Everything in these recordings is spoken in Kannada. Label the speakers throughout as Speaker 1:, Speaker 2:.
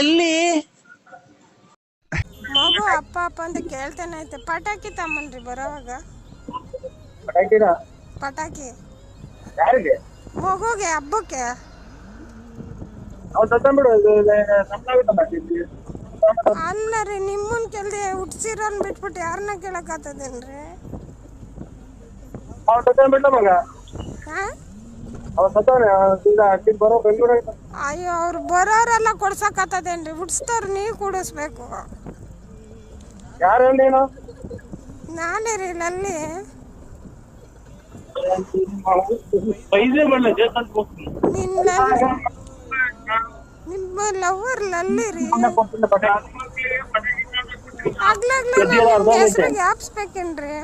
Speaker 1: ಎಲ್ಲಿ?
Speaker 2: ಮಗು ಅಪ್ಪ ಅಪ್ಪ ಅಂತ ಕೇಳ್ತಾನೆ ಐತೆ. ಪಟಾಕಿ ತಮ್ಮನ್ರಿ ಬರೋವಾಗ.
Speaker 3: ಪಟಾಕಿನ?
Speaker 2: ಪಟಾಕಿ.
Speaker 3: ಯಾರಿಗೆ?
Speaker 2: ಮಗುಗೆ ಹಬ್ಬಕ್ಕೆ.
Speaker 3: ಅವ್ನು.
Speaker 2: ಅಲ್ಲ ರೀ ನಿಮ್ಮನ್ ಕೇಳ್ದೆ ಹುಟ್ಸಿರೋನ್ ಬಿಟ್ಬಿಟ್ಟು ಯಾರನ್ನ ಕೇಳಕ್
Speaker 3: ಅವ್ನು ಮಗ?
Speaker 2: ಹಾ? ಅಯ್ಯೋ ಅವ್ರು ಬರೋರೆಲ್ಲ ಕೊಡ್ಸಕತ್ತದೇನ್ರಿ? ಹುಡ್ಸ್ತಾರ ನೀ ಕೂಡಿಸ್ಬೇಕು.
Speaker 3: ನೀನು?
Speaker 2: ರೀ ಲಲ್ಲಿ ನಿಮ್ಮ ಲವರ್ ಲಲ್ಲಿ ರೀ. ಆಗ್ಲಾಗ್ಲೇ ಹೆಸರು ಜ್ಞಾಪಿಸ್ಬೇಕೇನ್ರಿ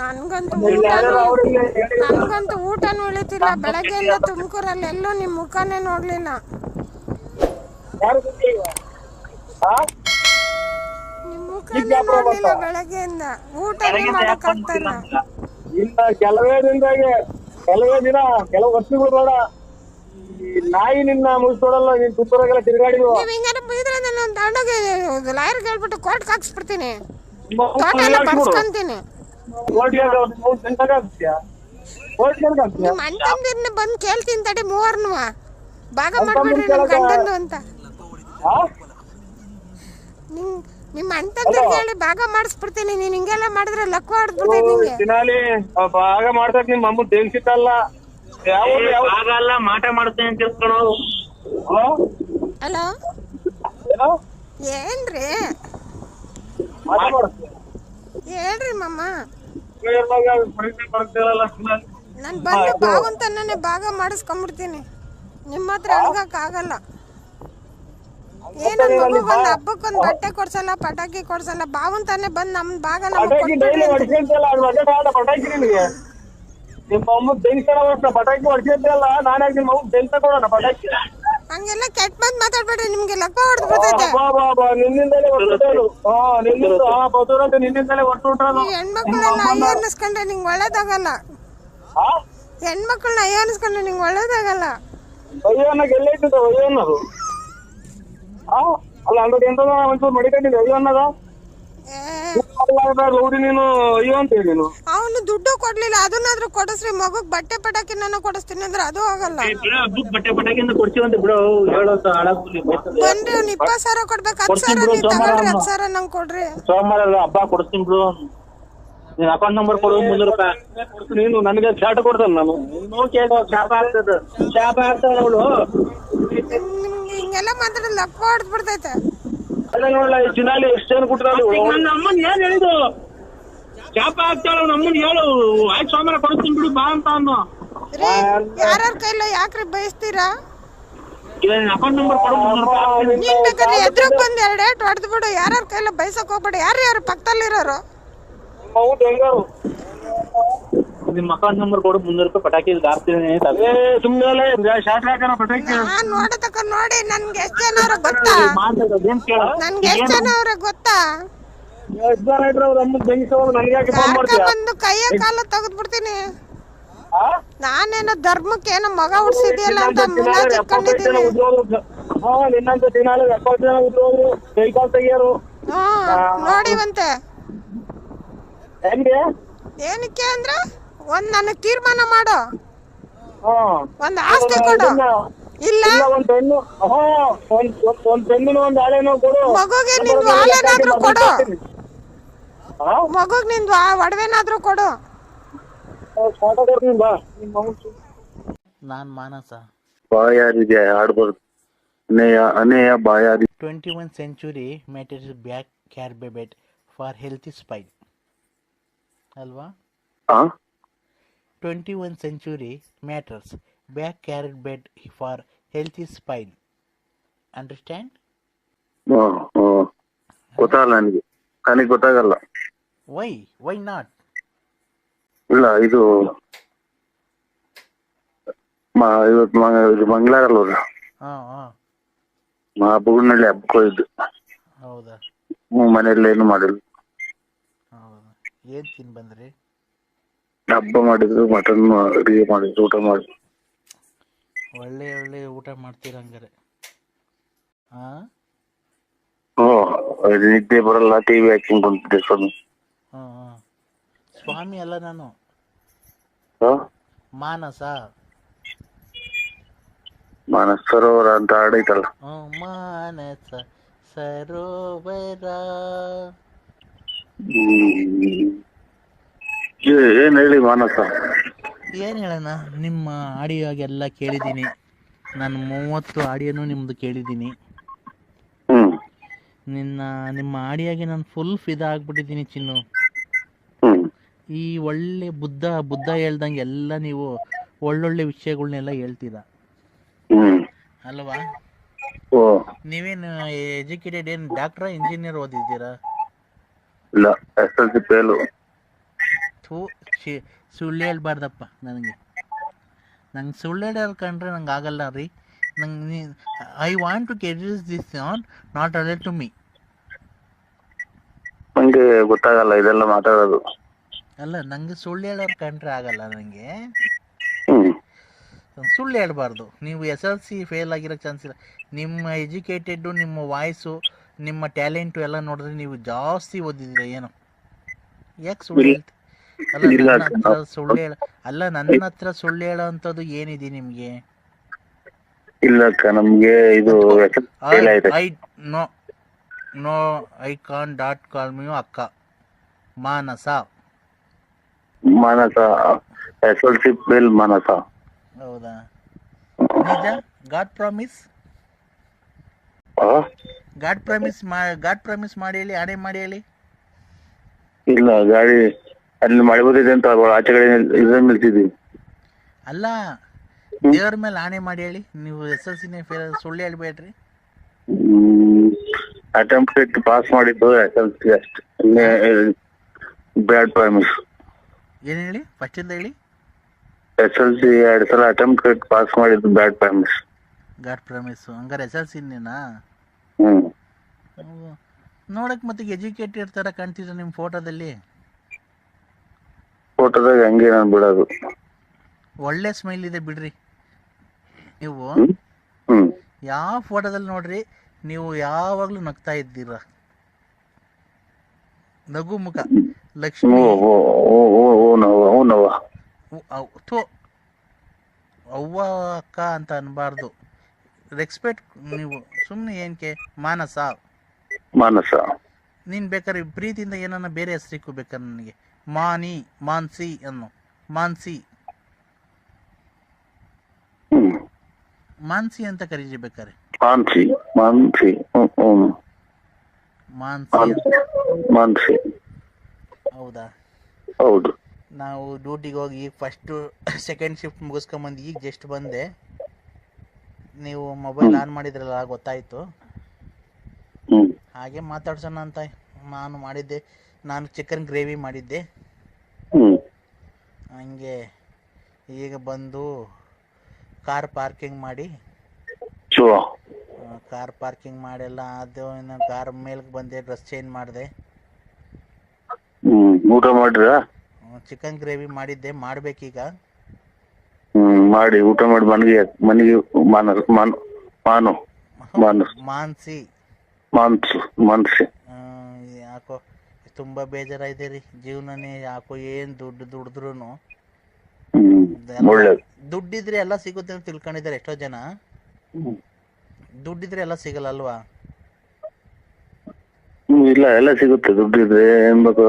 Speaker 2: ನನ್ಗಂತೂ ಊಟನು ನನ್ಗಂತೂ ಊಟನೂ ಉಳಿತಿಲ್ಲ ಬೆಳಗ್ಗೆಯಿಂದ ತುಮಕೂರಲ್ಲಿ ಎಲ್ಲೂ ನಿಮ್ಮ ಮುಖನೇ ನೋಡ್ಲಿಲ್ಲ. ನಿಮ್ಮ ಮುಖನೇ ನೋಡ್ಲಿಲ್ಲ ಬೆಳಗ್ಗೆಯಿಂದ. ಊಟನೇ ಮಾಡಕ್ಕಾಗ್ತಾ ಇಲ್ಲ.
Speaker 3: ಇನ್ನ ಕೆಲವೇ ದಿನದಾಗೆ ಕೆಲವೇ ದಿನ ಕೆಲವು ವರ್ಷಗಳು ಬೇಡ. ಈ ನಾಯಿ ನಿನ್ನ ಮುಗಿಸ್ಕೊಡಲ್ಲ ನೀನ್ ತುಪ್ಪರಾಗೆಲ್ಲ ತಿರುಗಾಡಿದ್ವು
Speaker 2: ನೀವ್ ಹಿಂಗಾರ ಬೈದ್ರೆ ನಾನು ತಗೊಂಡೋಗಿ ಲಾಯರ್ ಹೇಳ್ಬಿಟ್ಟು ಕೋರ್ಟ್ಗೆ ಹಾಕ್ಸ್ಬಿಡ್ತೀನಿ. ತೋಟ ಎಲ್ಲ ಬರ್ಸ್ಕೊಂತೀನಿ. ನಿಮ್ಮ ಅಣ್ತಂದಿರ್ನ ಬಂದು ಕೇಳ್ತೀನಿ ತಡೆ ಮೂವರ್ನುವ ಭಾಗ ಮಾಡ್ಬಿಡ್ರಿ ನಮ್ಮ ಗಂಡಂದು ಅಂತ. ನಿಮ್ ನಿಮ್ಮ ಅಣ್ತಂದಿರ್ ಕೇಳಿ ಭಾಗ ಮಾಡಿಸ್ಬಿಡ್ತೀನಿ ನೀನ್ ಹಿಂಗೆಲ್ಲ ಮಾಡಿದ್ರೆ ಲಕ್ಕ ಹೊಡೆದ್ಬಿಡ್ತೀನಿ ನಿಂಗೆ.
Speaker 3: ದಿನಾಲಿ ಭಾಗ ಮಾಡ್ತಕ್ ನಿಮ್ಮ ಅಮ್ಮ ತೆಗ್ಸಿಟ್ಟಲ್ಲ ಯಾವ ಯಾವ
Speaker 1: ಆಗಲ್ಲ ಮಾಟ ಮಾಡ್ತೇನೆ ಅಂತ ತಿಳ್ಕೊಳು
Speaker 2: ಹಲೋ?
Speaker 3: ಏನೋ
Speaker 2: ಏನ್ರಿ?
Speaker 3: ಮಾಟ ಮಾಡಿಸ್ತೀಯ?
Speaker 2: ಹೇಳ್ರಿ ಮಮ್ಮ ನಾನ್ ಬಂದು ಬಾವಂತನೇ ಭಾಗ ಮಾಡಿಸ್ಕೊಂಡ್ಬಿಡ್ತೀನಿ ನಿಮ್ಮ ಹತ್ರ ಅಳ್ಗಕ್ಕಾಗಲ್ಲ ಏನೋ ಮಗುಗೊಂದು ಹಬ್ಬಕ್ಕೊಂದು ಬಟ್ಟೆ ಕೊಡ್ಸಲ್ಲ ಪಟಾಕಿ ಕೊಡ್ಸಲ್ಲ ಬಾವಂತಾನೆ ಬಂದು ನಮ್ಮ ಭಾಗ
Speaker 3: ನಿಮ್ಮ ಅಮ್ಮ ತೆಗಿತಾರ ಪಟಾಕಿ ಹೊಡ್ಕೊಂತಲ್ಲ ನಾನು ನಿಮ್ಮ ಅಮ್ಮ ಬೆಂಕ ಕೊಡೋಣ ಪಟಾಕಿ?
Speaker 2: ಹಂಗೆಲ್ಲ ಕೆಟ್ಟ ಬಂದ್ ಮಾತಾಡ್ಬೇಡ್ರಿ ನಿಮ್ಗೆ ಲಕ್ಕ ಹೊಡೆದು ಬಿಡ್ತೈತೆ.
Speaker 3: ಬಾ ಬಾ ಬಾ ನಿನ್ನಿಂದಲೇ ಹೊರಟೋದು ಹಾ ನಿನ್ನಿಂದ ಹಾ ಬಸವರಾಜ ನಿನ್ನಿಂದಲೇ ಹೊರಟೋದು
Speaker 2: ಈ ಹೆಣ್ಮಕ್ಳನ್ನ ಅಯ್ಯೋ ಅನ್ನಿಸ್ಕೊಂಡ್ರೆ ನಿಂಗೆ ಒಳ್ಳೇದಾಗಲ್ಲ. ಹೆಣ್ಮಕ್ಳನ್ನ ಅಯ್ಯೋ ಅನ್ನಿಸ್ಕೊಂಡ್ರೆ ನಿಂಗೆ ಒಳ್ಳೇದಾಗಲ್ಲ.
Speaker 3: ಅಯ್ಯೋ ಅನ್ನೋಕೆ ಎಲ್ಲ ಇಟ್ಟಿದ್ದ ಅಯ್ಯೋ ಅನ್ನೋದು ಅಲ್ಲ ಅಂದ್ರೆ ಎಂತದ ಒಂಚೂರು ಮಡಿಕೊಂಡಿದ್ದೆ ಅಯ್ಯೋ ಅನ್ನೋದ
Speaker 2: ಏ
Speaker 3: ನೀನು ಅಯ್ಯೋ ಅಂತ ಹೇಳಿ ನೀನು.
Speaker 2: ಅವನು ದುಡ್ಡು ಕೊಡ್ಲಿಲ್ಲ ಅದನ್ನಾದ್ರೂ ಕೊಡಸ್ರಿ. ಮಗುಗ್ ಬಟ್ಟೆ ಪಟಾಕಿ ನಾನು ಕೊಡಿಸ್ತೀನಿ ಅಂದ್ರೆ ಅದು ಆಗಲ್ಲ.
Speaker 1: ಬಟ್ಟೆ ಪಟಾಕಿ ಅಂತ ಕೊಡ್ತೀವಂತ ಬಿಡು ಹೇಳೋದು ಹಾಳಾಗ್ಲಿ
Speaker 2: ಬನ್ರಿ ಅವ್ನು ಇಪ್ಪತ್ತು ಸಾವಿರ ಕೊಡ್ಬೇಕು ಹತ್ತು ಸಾವಿರ ನೀವು ತಗೊಳ್ರಿ ಹತ್ತು ಸಾವಿರ ನಂಗೆ ಕೊಡ್ರಿ.
Speaker 1: ಸೋಮವಾರ ಹಬ್ಬ ಕೊಡಿಸ್ತೀನಿ ಬಿಡು. ನೀನ್ ಅಕೌಂಟ್ ನಂಬರ್ ಕೊಡು ಮುನ್ನೂರು ರೂಪಾಯಿ.
Speaker 3: ನೀನು ನನಗೆ ಚಾಟ್ ಕೊಡ್ತಾನೆ ನಾನು.
Speaker 1: ಕೇಳು ಶಾಪ ಆಗ್ತದ. ಶಾಪ ಆಗ್ತಾಳ ಅವಳು.
Speaker 2: ನಿಮ್ಗೆ ಹಿಂಗೆಲ್ಲ ಮಾತಾಡಿದ್ರೆ ಲಕ್ಕ ಹೊಡೆದ್ ಬಿಡ್ತೈತೆ.
Speaker 3: ಅಲ್ಲ ನೋಡಲ್ಲ ಈ ಚಿನಾಲಿ ಎಷ್ಟು ಜನ ಕುಟ್ರಲ್ಲಿ
Speaker 1: ನನ್ನ ಅಮ್ಮನ್ ಏನ್ ಹೇಳಿದು ಶಾಪ ಆಗ್ತಾಳ ಅವ್ನ ಅಮ್ಮನ್ ಹೇಳು ಆಯ್ತು ಸೋಮವಾರ ಕೊಡಿಸ್ತೀನಿ ಬಿಡು ಬಾ ಅಂತ ಅನ್ನು
Speaker 2: ರೀ ಯಾರ್ಯಾರ ಕೈಲ ಯಾಕ್ರಿ ಬಯಸ್ತೀರಾ?
Speaker 1: ಇಲ್ಲ ನಿನ್ ಅಕೌಂಟ್ ನಂಬರ್ ಕೊಡು
Speaker 2: ನೀನ್ ಬೇಕಾದ್ರೆ ಎದ್ರಗ್ ಬಂದ್ ಎರಡ್ ಏಟ್ ಹೊಡೆದ್ ಬಿಡು ಯಾರ್ಯಾರ ಕೈಲ ಬಯಸಕ್ ಹೋಗ್ಬೇಡ. ಯಾರು ಯಾರು ಪಕ್ಕದಲ್ಲಿರೋರು
Speaker 3: ಅವು ಹೆಂಗಾರು
Speaker 1: ನಿಮ್ಮ ಅಕೌಂಟ್ ನಂಬರ್ ಕೊಡು ಮುನ್ನೂರು ರೂಪಾಯಿ ಪಟಾಕಿ ಹಾಕ್ತೀನಿ
Speaker 3: ಏ ಸುಮ್ಮನೆ ಶಾರ್ಟ್ ಹಾಕೋಣ ಪಟಾಕಿ?
Speaker 2: ನಾನ್ ನೋಡತಕ್ಕ ನೋಡಿ ನನ್ಗೆ ಎಷ್ಟ್ ಜನ ಅವ್ರ ಗೊತ್ತಾ?
Speaker 1: ಏನ್ ಕೇಳು?
Speaker 2: ನನ್ಗೆ ಎಷ್ಟ್ ಜನ ಅವ್ರ ಗೊತ್ತಾ?
Speaker 3: ಎಷ್ಟು ಜನ ಇದ್ರೆ ಅವ್ರ ಅಮ್ಮ ಬೆಂಗಿಸೋದು ನನಗೆ ಯಾಕೆ ಫೋನ್
Speaker 2: ಯಾಕ
Speaker 3: ಮಾಡ್ತೀಯ
Speaker 2: ಬಂದು ಕೈಯ ಕಾಲ ತೆಗೆದ್ ಬಿಡ್ತೀನಿ
Speaker 3: ಆ?
Speaker 2: ನಾನೇನೋ ಧರ್ಮಕ್ಕೆ ಏನೋ ಮಗ ಹುಡ್ಸಿದ್ಯಲ್ಲ ಅಂತ ಮುಲಾಜ್
Speaker 3: ದಿನಾಲು ಎಪ್ಪತ್ತೈದು ಜನ
Speaker 2: ಇಟ್ಕೊಂಡಿದ್ದೀನಿ
Speaker 3: ಉದ್ಯೋಗ ಹಾ ನಿನ್ನಂತ ದಿನಾಲು ಎಪ್ಪತ್ತು ಜನ ಉದ್ಯೋಗರು ಕೈ ಕಾಲು ತೆಗಿಯೋರು.
Speaker 2: ಹ್ಮ್ ನೋಡಿವಂತೆ. ಏನಕ್ಕೆ ಅಂದ್ರೆ? ಒಂದ್ ನನಗ್ ತೀರ್ಮಾನ ಮಾಡು.
Speaker 3: ಹಾ.
Speaker 2: ಒಂದ್ ಆಸ್ತಿ ಕೊಡು. ಇಲ್ಲ.
Speaker 3: ಇಲ್ಲ ಒಂದ್ ಹೆಣ್ಣು ಹಾ. ಒಂದ್ ಒಂದ್- ಒಂದ್ ಒಂದ್ ಕೊಡು.
Speaker 2: ಮಗುಗೆ ನಿಂದು ಹಾಲೇನಾದ್ರೂ ಕೊಡು.
Speaker 3: ಹಾ?
Speaker 2: ಮಗುಗ್ ನಿಂದು ಆ ಒಡವೆನಾದ್ರೂ ಕೊಡು.
Speaker 1: ನಾನ್ ಮಾನಸ.
Speaker 4: ಬಾಯಾರಿಗೆ ಆಡ್ಬಾರ್ದು ಅನೇಯ ಅನೇಯ ಬಾಯಾರಿ
Speaker 1: twenty one century matters back care bed for healthy spine ಅಲ್ವಾ?
Speaker 4: ಆ
Speaker 1: century matters. Back matters back for bed for understand? Spine understand.
Speaker 4: ಗೊತ್ತಾಗಲ್ಲ ನನಗೆ. ನನಗೆ ಗೊತ್ತಾಗಲ್ಲ.
Speaker 1: ವೈ ವೈ ನಾಟ್
Speaker 4: ಇಲ್ಲ ಇದು ಇವತ್ತು ಮ ಆ ಬುಗುನಳ್ಳಿ ಹಬ್ಬಕ್ಕೆ ಹೋಗಿದ್ದು.
Speaker 1: ಹೌದಾ?
Speaker 4: ಮನೆಯಲ್ಲಿ ಏನು ಮಾಡಿಲ್ಲ.
Speaker 1: ಹೌದಾ? ಏನು ತಿನ್ ಬಂದ್ರಿ?
Speaker 4: ಹಬ್ಬ ಮಾಡಿದ್ರು ಮಟನ್ ಅಡಿಗೆ ಮಾಡಿದ್ರು ಊಟ ಮಾಡಿದ್ರು.
Speaker 5: ಒಳ್ಳೆ ಒಳ್ಳೆ ಊಟ ಮಾಡ್ತೀರ ಹಂಗಾರೆ.
Speaker 4: ನಿದ್ದೆ ಬರಲ್ಲ ಟಿವಿ ಹಾಕೊಂಡ್ ಕುಂತಿದ್ದೆ ಸ್ವಾಮಿ.
Speaker 5: ಸ್ವಾಮಿ ಅಲ್ಲ ನಾನು? ಮಾನಸ.
Speaker 4: ಮಾನಸ ಸರೋವರ ಅಂತ
Speaker 5: ಆಡೈತಲ್ಲ. ಮಾನಸ ಸರೋವರ.
Speaker 4: ಏನ್ ಹೇಳಿ ಮಾನಸ?
Speaker 5: ಏನ್ ಹೇಳೋಣ ನಿಮ್ಮ ಆಡಿಯೋಗೆಲ್ಲ ಕೇಳಿದೀನಿ ನಾನು ಮೂವತ್ತು ಆಡಿಯೋನು ನಿಮ್ದು ಕೇಳಿದ್ದೀನಿ.
Speaker 4: ಹ್ಮ್.
Speaker 5: ನಿನ್ನ ನಿಮ್ಮ ಆಡಿಯೋಗೆ ನಾನು ಫುಲ್ ಫಿದಾ ಆಗ್ಬಿಟ್ಟಿದ್ದೀನಿ ಚಿನ್ನು.
Speaker 4: ಹ್ಮ್.
Speaker 5: ಈ ಒಳ್ಳೆ ಬುದ್ಧ ಬುದ್ಧ ಹೇಳ್ದಂಗೆ ಎಲ್ಲ ನೀವು ಒಳ್ಳೊಳ್ಳೆ ವಿಷಯಗಳನ್ನೆಲ್ಲ ಹೇಳ್ತೀರಾ.
Speaker 4: ಹ್ಮ್.
Speaker 5: ಅಲ್ವಾ?
Speaker 4: ಓ.
Speaker 5: ನೀವೇನು ಎಜುಕೇಟೆಡ್ ಏನು ಡಾಕ್ಟ್ರಾ ಇಂಜಿನಿಯರ್ ಓದಿದ್ದೀರಾ?
Speaker 4: ಇಲ್ಲ ಎಸ್ ಎಲ್ ಸಿ ಫೇಲು
Speaker 5: ಥೂ ಶಿ ಸುಳ್ಳು ಹೇಳ್ಬಾರ್ದಪ್ಪ ನನಗೆ. ನಂಗೆ ಸುಳ್ಳು ಹೇಳೋರು ಕಂಡ್ರೆ ನಂಗೆ ಆಗಲ್ಲ ರೀ. ನಂಗೆ I want to reduce this on not able to me
Speaker 4: ನಂಗೆ ಗೊತ್ತಾಗಲ್ಲ ಇದೆಲ್ಲ ಮಾತಾಡೋದು.
Speaker 5: ಅಲ್ಲ ನಂಗೆ ಸುಳ್ಳು ಹೇಳೋರು ಕಂಡ್ರೆ ಆಗಲ್ಲ ನನಗೆ ಸುಳ್ಳು ಹೇಳ್ಬಾರ್ದು. ನೀವು ಎಸ್ ಎಲ್ ಸಿ ಫೇಲ್ ಆಗಿರೋ ಚಾನ್ಸ್ ಇಲ್ಲ. ನಿಮ್ಮ ಎಜುಕೇಟೆಡ್ಡು ನಿಮ್ಮ ವಾಯ್ಸು ನಿಮ್ಮ ಟ್ಯಾಲೆಂಟು ಎಲ್ಲ ನೋಡಿದ್ರೆ ನೀವು ಜಾಸ್ತಿ ಓದಿದ್ರೆ ಏನು. ಯಾಕೆ ಸುಳ್ಳು
Speaker 4: ಇಲ್ಲ.
Speaker 5: ಅಲ್ಲ ನನ್ನ ಹತ್ರ ಸುಳ್ಳು ಹೇಳ ಅಲ್ಲ ನನ್ನ ಹತ್ರ ಸುಳ್ಳು ಹೇಳೋ ಏನಿದೆ ನಿಮ್ಗೆ?
Speaker 4: ಇಲ್ಲ ಅಕ್ಕ ನಮ್ಗೆ ಇದು ಆಯ್ತು
Speaker 5: I know no I can dot call me ಅಕ್ಕ. Manasa.
Speaker 4: Manasa S L C fail Manasa.
Speaker 5: ಹೌದಾ? ನಿಜ? God promise?
Speaker 4: ಆ?
Speaker 5: ಗಾಡ್ ಪ್ರಾಮಿಸ್ ಮಾ ಗಾಡ್ ಪ್ರಾಮಿಸ್ ಮಾಡಿ ಹೇಳಿ ಆಣೆ ಮಾಡಿ ಹೇಳಿ.
Speaker 4: ಇಲ್ಲ ಗಾಡಿ ಅಲ್ಲಿ ಮಳೆ ಬಂದಿದೆ ಅಂತ ಆಚೆ ಕಡೆ ಇದ್ರ ನಿಲ್ತಿದ್ವಿ
Speaker 5: ಅಲ್ಲ ದೇವ್ರ ಮೇಲೆ ಆಣೆ ಮಾಡಿ ಹೇಳಿ ನೀವು ಎಸ್ ಎಲ್ ಸಿನೇ ಫೇಲ್ ಸುಳ್ಳು ಹೇಳ್ಬೇಡ್ರಿ.
Speaker 4: ಅಟೆಂಪ್ಟ್ ಪಾಸ್ ಮಾಡಿದ್ದು ಎಸ್ ಎಲ್ ಸಿ ಅಷ್ಟೇ. ಬ್ಯಾಡ್ ಪ್ರಾಮಿಸ್
Speaker 5: ಏನು ಹೇಳಿ? ಫಸ್ಟಿಂದ ಹೇಳಿ.
Speaker 4: ಎಸ್ ಎಲ್ ಸಿ ಎರಡು ಸಲ ಅಟೆಂಪ್ಟ್ ಪಾಸ್ ಮಾಡಿದ್ದು ಬ್ಯಾಡ್ ಪ್ರಾಮಿಸ್
Speaker 5: ಗಾಡ್ ಪ್ರಾಮಿಸ್ ಹಂಗಾರೆ ಎಸ್ ಎಲ್ ಸಿನೇನಾ
Speaker 4: ಹ್ಞೂ
Speaker 5: ನೋಡಕ್ ಮತ್ತೆ ಎಜುಕೇಟೆಡ್ ಥರ ಕಾಣ್ತಿದ್ರು ನಿಮ್ಮ ಫೋಟೋದಲ್ಲಿ
Speaker 4: ಫೋಟೋದಾಗ ಹಂಗೆ ನಾನು ಬಿಡೋದು.
Speaker 5: ಒಳ್ಳೆ ಸ್ಮೈಲ್ ಇದೆ ಬಿಡ್ರಿ. ನೀವು
Speaker 4: ಹ್ಮ್?
Speaker 5: ಯಾವ ಫೋಟೋದಲ್ಲಿ ನೋಡ್ರಿ ನೀವು ಯಾವಾಗ್ಲೂ ನಗ್ತಾ ಇದ್ದೀರ? ನಗು ಮುಖ. ಲಕ್ಷ್ಮಿ.
Speaker 4: ಓ ಓ ಓ ಓ ಓ ನವ ಓ ನವ
Speaker 5: ಉ- ಅವ್- ಥು. ಅವ್ವ ಅಕ್ಕ ಅಂತ ಅನ್ಬಾರ್ದು. ರೆಸ್ಪೆಕ್ಟ್ ನೀವು. ಸುಮ್ಮನೆ ಏನ್ಕೆ? ಮಾನಸ.
Speaker 4: ಮಾನಸ.
Speaker 5: ನೀನ್ ಬೇಕಾದ್ರೆ ಪ್ರೀತಿಯಿಂದ ಏನನ್ನ ಬೇರೆ ಹೆಸರಿಕ್ಕು ಬೇಕಾದ್ರೆ ನನಗೆ? ಮಾನಿ ಮಾನ್ಸಿ ಅನ್ನು ಮಾನ್ಸಿ. ಮಾನ್ಸಿ ಅಂತ ಕರೀಬೇಕಾರೆ.
Speaker 4: ಮಾನ್ಸಿ ಮಾನ್ಸಿ
Speaker 5: ಮಾನ್ಸಿ ಹೌದಾ?
Speaker 4: ಹೌದು.
Speaker 5: ನಾವು ಡ್ಯೂಟಿಗೆ ಹೋಗಿ ಈಗ ಫಸ್ಟು ಸೆಕೆಂಡ್ ಶಿಫ್ಟ್ ಮುಗಿಸ್ಕೊಂಬಂದು ಈಗ ಜಸ್ಟ್ ಬಂದೆ. ನೀವು ಮೊಬೈಲ್ ಆನ್ ಮಾಡಿದ್ರಲ್ಲ ಗೊತ್ತಾಯ್ತು. ಹಾಗೆ ಮಾತಾಡ್ಸೋಣ ಅಂತ ನಾನು ಮಾಡಿದ್ದೆ. ನಾನು ಚಿಕನ್ ಗ್ರೇವಿ ಮಾಡಿದ್ದೆ. ಹಂಗೆ ಈಗ ಬಂದು ಕಾರ್ ಪಾರ್ಕಿಂಗ್ ಮಾಡಿ. ಕಾರ್ ಪಾರ್ಕಿಂಗ್ ಮಾಡೆಲ್ಲ ಅದು ಇನ್ನು ಕಾರ್ ಮೇಲ್ಗೆ ಬಂದೆ ಡ್ರೆಸ್ ಚೇಂಜ್ ಮಾಡಿದೆ.
Speaker 4: ಊಟ ಮಾಡ್ರ
Speaker 5: ಚಿಕನ್ ಗ್ರೇವಿ ಮಾಡಿದ್ದೆ ಮಾಡ್ಬೇಕೀಗ.
Speaker 4: ಮಾಡಿ ಊಟ ಮಾಡಿ ಮನೆಗೆ ಮನೆಗೆ ಮಾನ ಮಾನು ಮಾನು. ಮಾನಸಿ.
Speaker 5: ಮಾನ್ಸಿ
Speaker 4: ಮಾನ್ಸು.
Speaker 5: ತುಂಬ ಬೇಜಾರಾಗಿದೆ ರೀ ಜೀವನನೇ ಯಾಕೋ ಏನ್ ದುಡ್ಡು ದುಡಿದ್ರು ದುಡ್ಡಿದ್ರೆ ಎಲ್ಲ ಸಿಗುತ್ತೆ ಅಂತ ತಿಳ್ಕೊಂಡಿದ್ದಾರೆ ಎಷ್ಟೋ ಜನ. ದುಡ್ಡಿದ್ರೆ ಎಲ್ಲ ಸಿಗಲ್ಲ ಅಲ್ವಾ?
Speaker 4: ಇಲ್ಲ ಎಲ್ಲ ಸಿಗುತ್ತೆ ದುಡ್ಡಿದ್ರೆ. ಏನ್ ಬೇಕು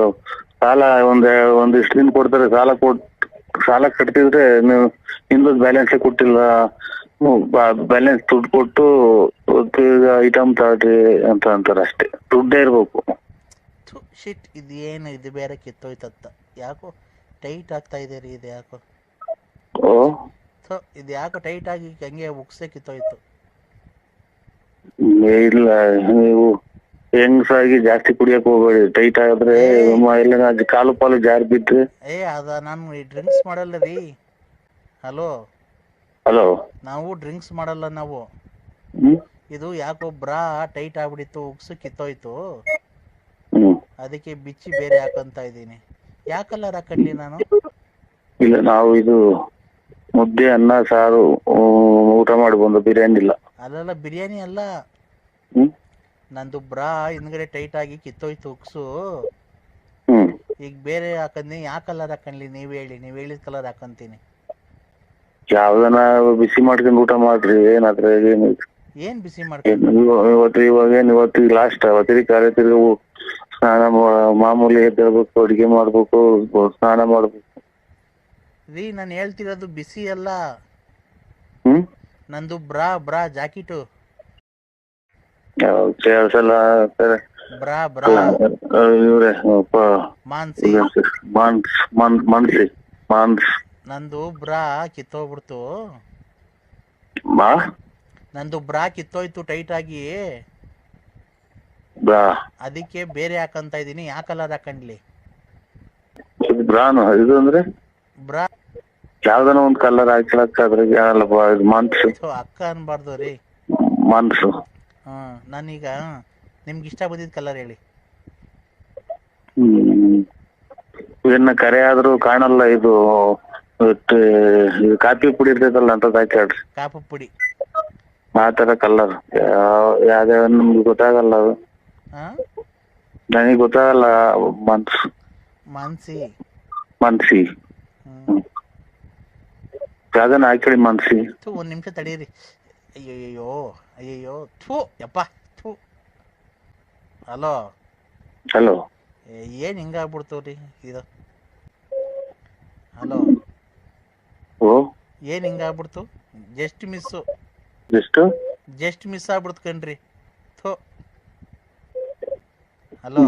Speaker 4: ಸಾಲ ಒಂದ್ ಒಂದಿಷ್ಟು ದಿನ ಕೊಡ್ತಾರೆ ಸಾಲ ಕೊಟ್ ಸಾಲ ಕಟ್ತಿದ್ರೆ ನೀವು ಇನ್ನೊಂದು ಬ್ಯಾಲೆನ್ಸ್ ಕೊಟ್ಟಿಲ್ಲ. ಬ್ಯಾಲೆನ್ಸ್ ದುಡ್ಡು ಕೊಟ್ಟು ಐಟಮ್ ತಗೊಳ್ರಿ ಅಂತ ಅಂತಾರೆ ಅಷ್ಟೇ. ದುಡ್ಡೇ ಇರ್ಬೇಕು.
Speaker 5: ಶಿಟ್ ಇದು ಏನು ಇದು ಬೇರೆ ಕಿತ್ತೋಯ್ತತ್ತ ಯಾಕೋ ಟೈಟ್ ಆಗ್ತಾ ಇದೆ ರೀ ಇದು ಯಾಕೋ.
Speaker 4: ಓ.
Speaker 5: ಥು ಇದು ಯಾಕೋ ಟೈಟ್ ಆಗಿ ಹಂಗೆ ಉಕ್ಸೆ ಕಿತ್ತೋಯ್ತು.
Speaker 4: ಇಲ್ಲ ನೀವು ಹೆಂಗ್ಸಾಗಿ ಜಾಸ್ತಿ ಕುಡಿಯಕ್ ಹೋಗ್ಬೇಡಿ. ಟೈಟ್ ಆದ್ರೆ ಎಲ್ಲ ಕಾಲು ಪಾಲು ಜಾರಿ ಬಿದ್ರೆ.
Speaker 5: ಏ ಅದ ನಾನು ಡ್ರಿಂಕ್ಸ್ ಮಾಡಲ್ಲ ರೀ. ಹಲೋ
Speaker 4: ಹಲೋ
Speaker 5: ನಾವು ಡ್ರಿಂಕ್ಸ್ ಮಾಡಲ್ಲ ನಾವು. ಇದು ಯಾಕೋ ಬ್ರಾ ಟೈಟ್ ಆಗ್ಬಿಟ್ಟಿತ್ತು ಉಕ್ಸು ಕಿತ್ತೋಯ್ತು. ಅದಕ್ಕೆ ಬಿಚ್ಚಿ ಬೇರೆ ಹಾಕಂತ ಇದ್ದೀನಿ. ಯಾವ ಕಲರ್ ಹಾಕಂಡಿ ನಾನು?
Speaker 4: ಇಲ್ಲ ನಾವು ಇದು ಮುದ್ದೆ ಅನ್ನ ಸಾರು ಊಟ ಮಾಡಿ ಬಂದು ಬಿರಿಯಾನಿ ಇಲ್ಲ.
Speaker 1: ಅಲ್ಲಲ್ಲ ಬಿರಿಯಾನಿ ಅಲ್ಲ. ನಂದು ಬ್ರಾ ಹಿಂದ್ಗಡೆ ಟೈಟ್ ಆಗಿ ಕಿತ್ತೋಯ್ತು ಉಕ್ಸು. ಈಗ ಬೇರೆ ಹಾಕಂದಿ ಯಾವ ಕಲರ್ ಹಾಕಣ್ಲಿ ನೀವ್ ಹೇಳಿ? ನೀವ್ ಹೇಳಿದ ಕಲರ್ ಹಾಕಂತೀನಿ.
Speaker 4: ಯಾವ್ದನ ಬಿಸಿ ಮಾಡ್ಕೊಂಡು ಊಟ ಮಾಡ್ರಿ ಏನಾದ್ರೆ ಏನು
Speaker 1: ಬಿಸಿ ಮಾಡ್ಕೊಂಡು?
Speaker 4: ಇವ- ಇವತ್ತು ಇವಾಗ ಇವತ್ತು ಲಾಸ್ಟ್ ಅವತ್ತಿಗೆ ಕಾರ್ಯ ತಿರ್ಗಿ ಸ್ನಾನ ಮಾಮೂಲಿ ಎದ್ದೇಳ್ಬೇಕು ಅಡಿಗೆ ಮಾಡ್ಬೇಕು ಸ್ನಾನ ಮಾಡ್ಬೇಕು.
Speaker 1: ರೀ ನಾನು ಹೇಳ್ತಿರೋದು ಬಿಸಿ ಅಲ್ಲ.
Speaker 4: ಹ್ಮ್?
Speaker 1: ನಂದು ಬ್ರಾ ಬ್ರಾ ಜಾಕೆಟು.
Speaker 4: ಕೇಳ್ಸಲ್ಲ ಸರಿ.
Speaker 1: ಬ್ರಾ ಬ್ರಾ.
Speaker 4: ಇವ್ರೆ
Speaker 1: ಮಾನ್ಸಿ.
Speaker 4: ಮಾನ್ಸ್ ಮಾನ್ಸಿ ಮಾನ್ ಮಾನ್ಸ್
Speaker 1: ನಂದು ಬ್ರಾ ಕಿತ್ತೋಗ್ಬಿಡ್ತು.
Speaker 4: ಮಾ?
Speaker 1: ನಂದು ಬ್ರಾ ಕಿತ್ತೋಯ್ತು ಟೈಟ್ ಆಗಿ ಅದಕ್ಕೆ ಬೇರೆ ಹಾಕಂತ ಇದೀನಿ ಯಾವ ಕಲರ್ ಹಾಕಂಡ್ಲಿ?
Speaker 4: ಬ್ರಾನು ಇದು ಅಂದ್ರೆ?
Speaker 1: ಬ್ರಾ.
Speaker 4: ಯಾವ್ದಾನ ಒಂದ್ ಕಲರ್ ಹಾಕ್ಲಕ್ಕ ಅದ್ರಾಗ ಅಲ್ಲಪ್ಪ ಇದು ಮನ್ಸು
Speaker 1: ಥು, ಅಕ್ಕ ಅನ್ಬಾರ್ದು ರೀ.
Speaker 4: ಮನ್ಸು
Speaker 1: ಹಾ ನಾನೀಗ ನಿಮ್ಗೆ ಇಷ್ಟ ಬಂದಿದ್ ಕಲರ್ ಹೇಳಿ.
Speaker 4: ಹ್ಮ್. ಇನ್ನ ಕರೆ ಆದ್ರೂ ಕಾಣಲ್ಲ ಇದು ಇದು ಕಾಫಿ ಪುಡಿ ಇರ್ತೈತಲ್ಲ ಅಂತದ್ ಹಾಕ್ಯಾಡ್ರಿ
Speaker 1: ಕಾಪು ಪುಡಿ.
Speaker 4: ಆ ತರ ಕಲರ್ ಯಾವ್ದೇ ನಿಮ್ಗೆ ಗೊತ್ತಾಗಲ್ಲ ಅದು. ನನಗೆ ಗೊತ್ತಾಗಲ್ಲ ಮನ್ಸ್
Speaker 1: ಮಾನ್ಸಿ
Speaker 4: ಮನ್ಸಿ
Speaker 1: ಹ್ಮ್.
Speaker 4: ಯಾವ್ದನ ಹಾಕಿಡಿ ಮನ್ಸಿ
Speaker 1: ಥೂ ಒಂದ್ ನಿಮಿಷ ತಡೀರಿ. ಅಯ್ಯಯ್ಯೋ ಅಯ್ಯಯ್ಯೋ ಥೂ ಯಪ್ಪ ಥೂ. ಹಲೋ.
Speaker 4: ಹಲೋ.
Speaker 1: ಏನ್ ಹಿಂಗಾಗ್ಬಿಡ್ತು ರೀ ಇದು? ಹಲೋ.
Speaker 4: ಓ
Speaker 1: ಏನ್ ಹಿಂಗಾಗ್ಬಿಡ್ತು? ಜಸ್ಟ್ ಮಿಸ್ಸು
Speaker 4: ಎಷ್ಟು
Speaker 1: ಜಸ್ಟ್ ಮಿಸ್ ಆಗ್ಬಿಡ್ತು ಕಣ್ರಿ. ಹಲೋ.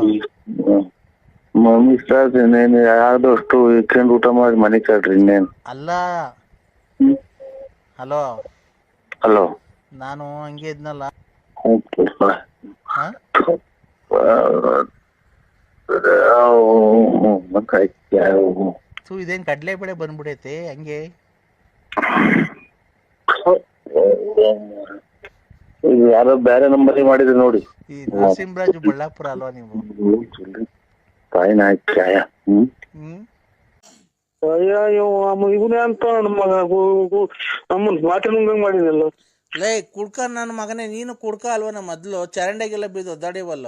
Speaker 4: ಮಮ್ಮಿ ಸ್ಟಾರ್ಸ್ ಇನ್ನೇನು ಯಾವ್ದಷ್ಟು ಇಕ್ಕೊಂಡು ಊಟ ಮಾಡಿ ಮನೆ ಕಳ್ರಿ ಇನ್ನೇನು.
Speaker 1: ಅಲ್ಲ. ಹಲೋ.
Speaker 4: ಹಲೋ.
Speaker 1: ನಾನು ಹಂಗೆ ಇದ್ನಲ್ಲ. ಥೂ ಇದೇನ್ ಕಡ್ಲೆ ಬೆಳೆ ಬಂದ್ಬಿಡೈತೆ ಹಂಗೆ.
Speaker 4: ಇದು ಯಾರೋ ಬೇರೆ ನಂಬರ್ ಮಾಡಿದ್ರೆ ನೋಡಿ.
Speaker 1: ಈ ನರಸಿಂಹರಾಜು ಬಳ್ಳಾಪುರ ಅಲ್ವಾ ನೀವು?
Speaker 4: ತಾಯಿನ ಚಾಯ. ಹ್ಮ್?
Speaker 1: ಹ್ಮ್?
Speaker 6: ಅಯ್ಯೋ ಇವನೇ ಅಂತ ನಮ್ಮ ನಮ್ಮ ಮಾತಿನ ಮುಂದಂಗ್ ಮಾಡಿದಲ್ಲ
Speaker 1: ಲೇ ಕುಡ್ಕ ನನ್ನ ಮಗನೇ ನೀನು ಕುಡ್ಕ ಅಲ್ವನ ಮೊದ್ಲು? ಚರಂಡಿಗೆಲ್ಲ ಬಿದ್ದು ಒದ್ದಾಡಿವಲ್ಲ?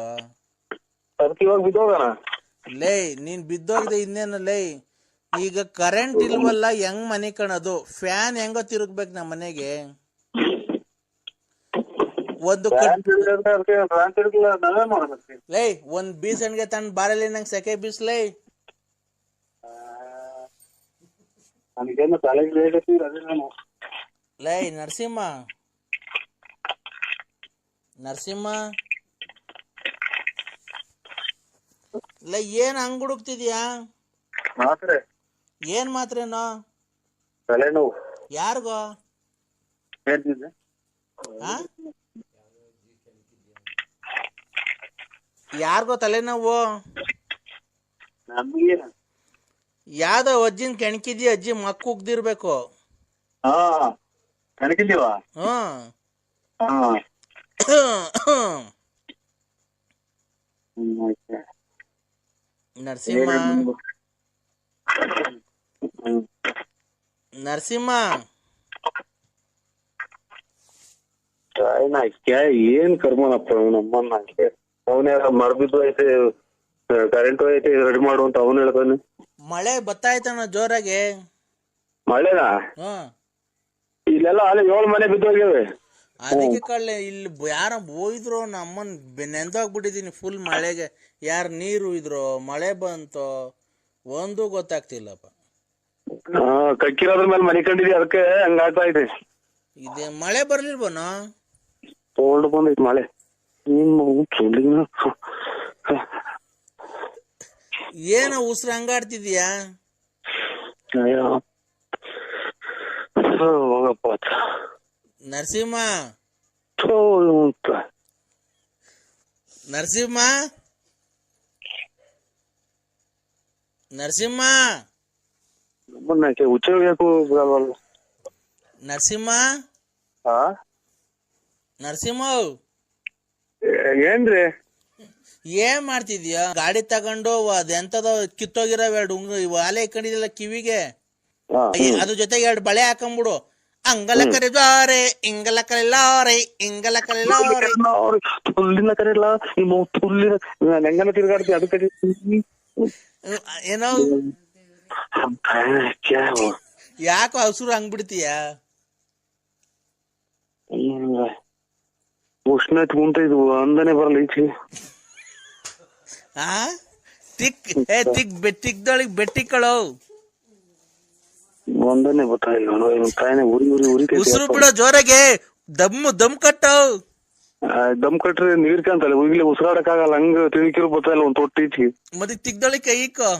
Speaker 6: ಅದಕ್ಕೆ ಇವಾಗ ಬಿದ್ದೋಗಣ?
Speaker 1: ಲೇ ನೀನ್ ಬಿದ್ದೋಗಿದೆ ಇನ್ನೇನು ಲೇ. ಈಗ ಕರೆಂಟ್ ಇಲ್ವಲ್ಲ ಹೆಂಗ್ ಮನೆ ಕಣದು? ಫ್ಯಾನ್ ಹೆಂಗೋ ತಿರುಗ್ಬೇಕು ನಮ್ಮ ಮನೆಗೆ. ಒಂದು ಲೈ ಒಂದ್ ಒಂದ್ ಬೀಸಣ್ಗೆ ತನ್ನ ಬಾರಲ್ಲಿ ನಂಗೆ ಸೆಕೆ
Speaker 6: ಬೀಸ್ ಲೈ
Speaker 1: ಲೇ ನರಸಿಂಹ. ನರಸಿಂಹ. ಲೈ ಏನ್ ಹಂಗ್ ಹುಡುಕ್ತಿದ್ಯಾ?
Speaker 6: ಮಾತ್ರೆ.
Speaker 1: ಏನ್ ಮಾತ್ರೇನೋ?
Speaker 6: ತಲೆನೋವು.
Speaker 1: ಯಾರಿಗೋ
Speaker 6: ಹೇಳ್ತಿದ್ದೆ
Speaker 1: ಆ ಯಾರಿಗೋ ತಲೆನೋವು? ಯಾವ್ದೋ ಅಜ್ಜಿನ ಕೆಣಕಿದ್ಯ ಅಜ್ಜಿ ಮಕ್ಕ ಉಗ್ದಿರ್ಬೇಕು. ನರಸಿಂಹ. ನರಸಿಂಹ.
Speaker 6: ಏನ್ ಕರ್ಮನಪ್ಪ ನಮ್ಮನ್ನ ಅವನೇ ಮರಬಿದ್ದು ಐತೆ ಕರೆಂಟ್ ಐತೆ ರೆಡಿ ಮಾಡು ಅಂತ ಅವನು ಹೇಳ್ತಾನೆ.
Speaker 1: ಮಳೆ ಬತ್ತಾಯ್ತಣ್ಣ ಜೋರಾಗೆ.
Speaker 6: ಮಳೆನಾ?
Speaker 1: ಹ್ಮ್
Speaker 6: ಇಲ್ಲೆಲ್ಲ ಅಲ್ಲಿ ಏಳು ಮನೆ ಬಿದ್ದೋಗ್ಯವೆ
Speaker 1: ಅದಕ್ಕೆ ಕಳ್ಳೆ ಇಲ್ಲಿ ಯಾರ ಹೋಯ್ದ್ರು ನಮ್ಮನ್ ನೆಂದೋಗ್ಬಿಟ್ಟಿದೀನಿ ಫುಲ್ ಮಳೆಗೆ. ಯಾರ ನೀರು ಇದ್ರು ಮಳೆ ಬಂತೋ ಒಂದು ಗೊತ್ತಾಗ್ತಿಲ್ಲಪ್ಪ.
Speaker 6: ಕಕ್ಕಿರೋದ್ರ ಮೇಲೆ ಮನೆ ಕಂಡಿದ್ವಿ ಅದಕ್ಕೆ ಹಂಗಾಗ್ತಾ ಐತಿ
Speaker 1: ಇದೆ ಮಳೆ ಬರ್ಲಿಲ್ವನ
Speaker 6: ತೋಲ್ಡ್ ಬಂದೈತಿ ಮಳೆ. ಹ್ಮ್ ಚುಲಿನ
Speaker 1: ಏನೋ ಉಸ್ರು ಹಂಗಾಡ್ತಿದ್ಯಾ?
Speaker 6: ಹೋಗಪ್ಪ.
Speaker 1: ನರಸಿಂಹ. ನರಸಿಂಹ. ನರಸಿಂಹ.
Speaker 6: ನಮ್ಮನ್ನ ಯಾಕೆ ಹುಚ್ಚ ಬೇಕು ಬಿಡಲ್ವಲ್ಲ
Speaker 1: ನರಸಿಂಹ.
Speaker 6: ಹಾ
Speaker 1: ನರಸಿಂಹ
Speaker 6: ಏನ್ರಿ?
Speaker 1: ಏನ್ ಮಾಡ್ತಿದ್ಯಾ? ಗಾಡಿ ತಗೊಂಡು ಅದೆಂತದ ಕಿತ್ತೋಗಿರೋ ಎರಡು ಇವ್ ಆಲೆ ಇಕ್ಕೊಂಡಿದ್ಯಲ್ಲ ಕಿವಿಗೆ.
Speaker 6: ಹಾ.
Speaker 1: ಅದ್ರ ಜೊತೆಗೆ ಎರಡು ಬಳೆ ಹಾಕೊಂಬಿಡು. ಅಂಗಲ ಕರೆದಾರೆ ಇಂಗಲ ಕರೆಲಾರೆ ಇಂಗಲ ಕರೆಲಾರೆ
Speaker 6: ತುಲ್ಲಿನ ಕರೆಲ್ಲ ನಿಮ್ಮ ತುಲ್ಲಿನ ನಾನು ಹೆಂಗನ ತಿರ್ಗಾಡ್ತಿ ಅದಕ್ಕೆ
Speaker 1: ಏನೋ ಯಾಕೋ ಹಸುರು ಹಂಗ್ಬಿಡ್ತೀಯ?
Speaker 6: ಉಷ್ಣ ಕುಂತ ಇದು ಅಂದನೆ ಬರಲ್ಲ
Speaker 1: ಆ? ತಿಕ್ ಏ ತಿಕ್ ಬೆಟ್ಟಿಕ್ದೊಳಗೆ ಬೆಟ್ಟಿಕ್ಕಳು
Speaker 6: ಒಂದನೆ ಗೊತ್ತಾಗಿಲ್ಲ ತಾಯಿನ ಉರಿ ಉರಿ ಉರಿ
Speaker 1: ಉಸಿರು ಬಿಡೋ ಜೋರಾಗೆ ದಮ್ಮು ದಮ್ ಕಟ್ಟವ್
Speaker 6: ದಮ್ ಕಟ್ರೆ ನೀರ್ ಕಾಂತಲ್ಲ ಈಗಲೇ ಉಸಿರಾಡಕ್ ಆಗಲ್ಲ ಹಂಗ ತಿಳ್ಕಿರು ಗೊತ್ತಾಯಿಲ್ಲ ಒಂದ್ ತೊಟ್ಟಿ ಈಚೆಗೆ.
Speaker 1: ಮತ್ತೆ ತಿಕ್ದೊಳಗ್ ಕೈ ಇಕ್ಕೋ.